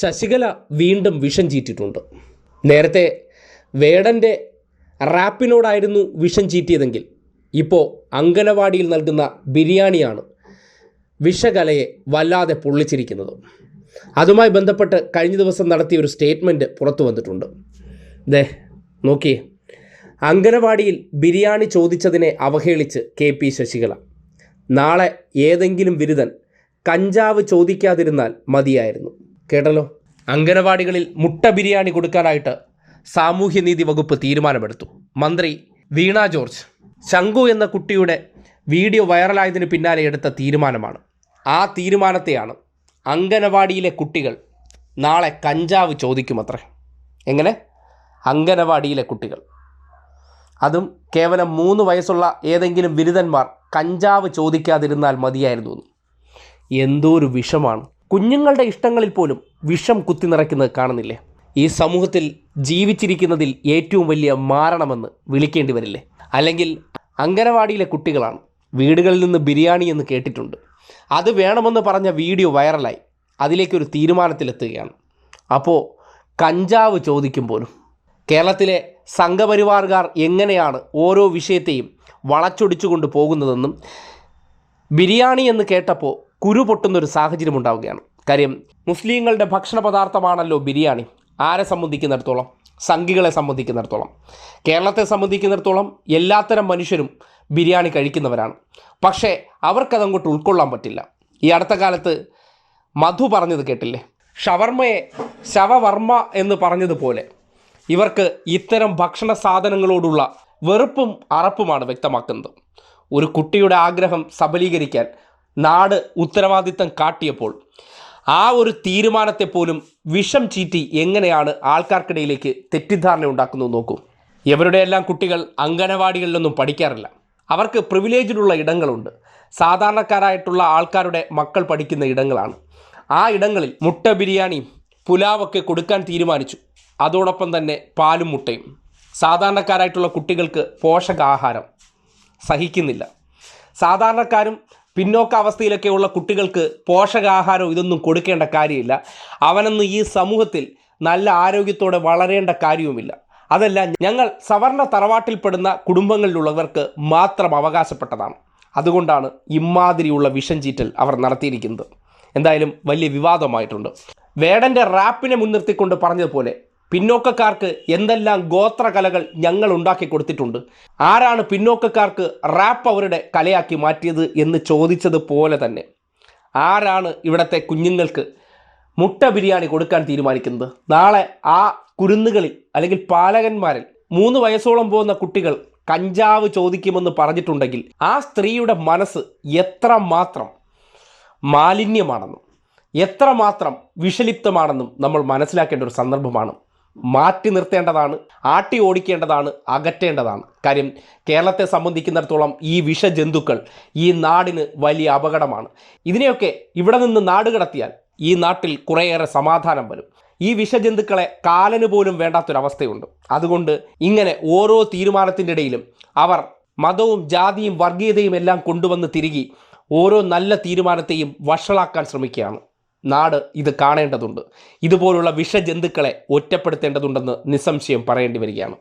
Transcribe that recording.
ശശികല വീണ്ടും വിഷം ചീറ്റിട്ടുണ്ട് നേരത്തെ വേടന്റെ റാപ്പിനോടായിരുന്നു വിഷം ചീറ്റിയതെങ്കിൽ ഇപ്പോൾ അങ്കനവാടിയിൽ നൽകുന്ന ബിരിയാണിയാണ് വിഷകലയെ വല്ലാതെ പൊള്ളിച്ചിരിക്കുന്നത്. അതുമായി ബന്ധപ്പെട്ട് കഴിഞ്ഞ ദിവസം നടത്തിയ ഒരു സ്റ്റേറ്റ്മെന്റ് പുറത്തു വന്നിട്ടുണ്ട്. ദേ നോക്കിയേ അങ്കനവാടിയിൽ ബിരിയാണി ചോദിച്ചതിനെ അവഹേളിച്ച് കെ പി ശശികല. നാളെ ഏതെങ്കിലും ബിരുദൻ കഞ്ചാവ് ചോദിക്കാതിരുന്നാൽ മതിയായിരുന്നു. കേട്ടല്ലോ? അംഗനവാടികളിൽ മുട്ട ബിരിയാണി കൊടുക്കാനായിട്ട് സാമൂഹ്യനീതി വകുപ്പ് തീരുമാനമെടുത്തു. മന്ത്രി വീണ ജോർജ് ശങ്കു എന്ന കുട്ടിയുടെ വീഡിയോ വൈറലായതിന് പിന്നാലെ എടുത്ത തീരുമാനമാണ്. ആ തീരുമാനത്തെയാണ് അങ്കനവാടിയിലെ കുട്ടികൾ നാളെ കഞ്ചാവ് ചോദിക്കുമത്രേ. എങ്ങനെ? അങ്കനവാടിയിലെ കുട്ടികൾ. അതും കേവലം മൂന്ന് വയസ്സുള്ള ഏതെങ്കിലും ബിരുദന്മാർ കഞ്ചാവ് ചോദിക്കാതിരുന്നാൽ മതിയായിരുന്നു. എന്തോ ഒരു വിഷമാണ്. കുഞ്ഞുങ്ങളുടെ ഇഷ്ടങ്ങളിൽ പോലും വിഷം കുത്തി നിറയ്ക്കുന്നത് കാണുന്നില്ലേ? ഈ സമൂഹത്തിൽ ജീവിച്ചിരിക്കുന്നതിൽ ഏറ്റവും വലിയ മാരണമെന്ന് വിളിക്കേണ്ടി വരില്ലേ? അല്ലെങ്കിൽ അങ്കനവാടിയിലെ കുട്ടികളാണ് വീടുകളിൽ നിന്ന് ബിരിയാണി എന്ന് കേട്ടിട്ടുണ്ട്. അത് വേണമെന്ന് പറഞ്ഞ വീഡിയോ വൈറലായി. അതിലേക്കൊരു തീരുമാനത്തിലെത്തുകയാണ്. അപ്പോൾ കഞ്ചാവ് ചോദിക്കും പോലും. കേരളത്തിലെ സംഘപരിവാറുകാർ എങ്ങനെയാണ് ഓരോ വിഷയത്തെയും വളച്ചൊടിച്ചുകൊണ്ട് പോകുന്നതെന്നും ബിരിയാണി എന്ന് കേട്ടപ്പോൾ കുരു പൊട്ടുന്നൊരു സാഹചര്യം ഉണ്ടാവുകയാണ്. കാര്യം മുസ്ലിങ്ങളുടെ ഭക്ഷണ പദാർത്ഥമാണല്ലോ ബിരിയാണി. ആരെ സംബന്ധിക്കുന്നിടത്തോളം? സംഘികളെ സംബന്ധിക്കുന്നിടത്തോളം. കേരളത്തെ സംബന്ധിക്കുന്നിടത്തോളം എല്ലാത്തരം മനുഷ്യരും ബിരിയാണി കഴിക്കുന്നവരാണ്. പക്ഷേ അവർക്കതങ്ങോട്ട് ഉൾക്കൊള്ളാൻ പറ്റില്ല. ഈ അടുത്ത കാലത്ത് മധു പറഞ്ഞത് കേട്ടില്ലേ? ഷവർമ്മയെ ശവവർമ്മ എന്ന് പറഞ്ഞതുപോലെ ഇവർക്ക് ഇത്തരം ഭക്ഷണ സാധനങ്ങളോടുള്ള വെറുപ്പും അറപ്പുമാണ് വ്യക്തമാക്കുന്നത്. ഒരു കുട്ടിയുടെ ആഗ്രഹം സബലീകരിക്കാൻ നാട് ഉത്തരവാദിത്തം കാട്ടിയപ്പോൾ ആ ഒരു തീരുമാനത്തെ പോലും വിഷം ചീറ്റി എങ്ങനെയാണ് ആൾക്കാർക്കിടയിലേക്ക് തെറ്റിദ്ധാരണ ഉണ്ടാക്കുന്നത് നോക്കൂ. ഇവരുടെയെല്ലാം കുട്ടികൾ അങ്കനവാടികളിലൊന്നും പഠിക്കാറില്ല. അവർക്ക് പ്രിവിലേജിലുള്ള ഇടങ്ങളുണ്ട്. സാധാരണക്കാരായിട്ടുള്ള ആൾക്കാരുടെ മക്കൾ പഠിക്കുന്ന ഇടങ്ങളാണ്. ആ ഇടങ്ങളിൽ മുട്ട ബിരിയാണി പുലാവൊക്കെ കൊടുക്കാൻ തീരുമാനിച്ചു. അതോടൊപ്പം തന്നെ പാലും മുട്ടയും. സാധാരണക്കാരായിട്ടുള്ള കുട്ടികൾക്ക് പോഷകാഹാരം സഹിക്കുന്നില്ല. സാധാരണക്കാരും പിന്നോക്ക അവസ്ഥയിലൊക്കെയുള്ള കുട്ടികൾക്ക് പോഷകാഹാരം ഇതൊന്നും കൊടുക്കേണ്ട കാര്യമില്ല. അവനൊന്നും ഈ സമൂഹത്തിൽ നല്ല ആരോഗ്യത്തോടെ വളരേണ്ട കാര്യവുമില്ല. അതല്ല ഞങ്ങൾ സവർണ തറവാട്ടിൽപ്പെടുന്ന കുടുംബങ്ങളിലുള്ളവർക്ക് മാത്രം അവകാശപ്പെട്ടതാണ്. അതുകൊണ്ടാണ് ഇമാതിരിയുള്ള വിഷം ചീറ്റൽ അവർ നടത്തിയിരിക്കുന്നത്. എന്തായാലും വലിയ വിവാദമായിട്ടുണ്ട്. വേടന്റെ റാപ്പിനെ മുൻനിർത്തിക്കൊണ്ട് പറഞ്ഞതുപോലെ പിന്നോക്കക്കാർക്ക് എന്തെല്ലാം ഗോത്രകലകൾ ഞങ്ങൾ ഉണ്ടാക്കി കൊടുത്തിട്ടുണ്ട്? ആരാണ് പിന്നോക്കക്കാർക്ക് റാപ്പ് അവരുടെ കലയാക്കി മാറ്റിയത് എന്ന് ചോദിച്ചതുപോലെ തന്നെ. ആരാണ് ഇവിടുത്തെ കുഞ്ഞുങ്ങൾക്ക് മുട്ട ബിരിയാണി കൊടുക്കാൻ തീരുമാനിക്കുന്നത്? നാളെ ആ കുരുന്നുകളിൽ അല്ലെങ്കിൽ പാലകന്മാരിൽ മൂന്ന് വയസ്സോളം പോകുന്ന കുട്ടികൾ കഞ്ചാവ് ചോദിക്കുമെന്ന് പറഞ്ഞിട്ടുണ്ടെങ്കിൽ ആ സ്ത്രീയുടെ മനസ്സ് എത്ര മാത്രം മാലിന്യമാണെന്നും എത്രമാത്രം വിഷലിപ്തമാണെന്നും നമ്മൾ മനസ്സിലാക്കേണ്ട ഒരു സന്ദർഭമാണ് മാറ്റി നിർത്തേണ്ടതാണ് ആട്ടി ഓടിക്കേണ്ടതാണ് അകറ്റേണ്ടതാണ്. കാര്യം കേരളത്തെ സംബന്ധിക്കുന്നിടത്തോളം ഈ വിഷജന്തുക്കൾ ഈ നാടിന് വലിയ അപകടമാണ്. ഇതിനെയൊക്കെ ഇവിടെ നിന്ന് നാട് കടത്തിയാൽ ഈ നാട്ടിൽ കുറേയേറെ സമാധാനം വരും. ഈ വിഷജന്തുക്കളെ കാലന് പോലും വേണ്ടാത്തൊരവസ്ഥയുണ്ട്. അതുകൊണ്ട് ഇങ്ങനെ ഓരോ തീരുമാനത്തിന്റെ ഇടയിലും അവർ മതവും ജാതിയും വർഗീയതയും എല്ലാം കൊണ്ടുവന്ന് തിരികെ ഓരോ നല്ല തീരുമാനത്തെയും വഷളാക്കാൻ ശ്രമിക്കുകയാണ്. നാട് ഇത് കാണേണ്ടതുണ്ട്. ഇതുപോലുള്ള വിഷജന്തുക്കളെ ഒറ്റപ്പെടുത്തേണ്ടതുണ്ടെന്ന് നിസ്സംശയം പറയേണ്ടി വരികയാണ്.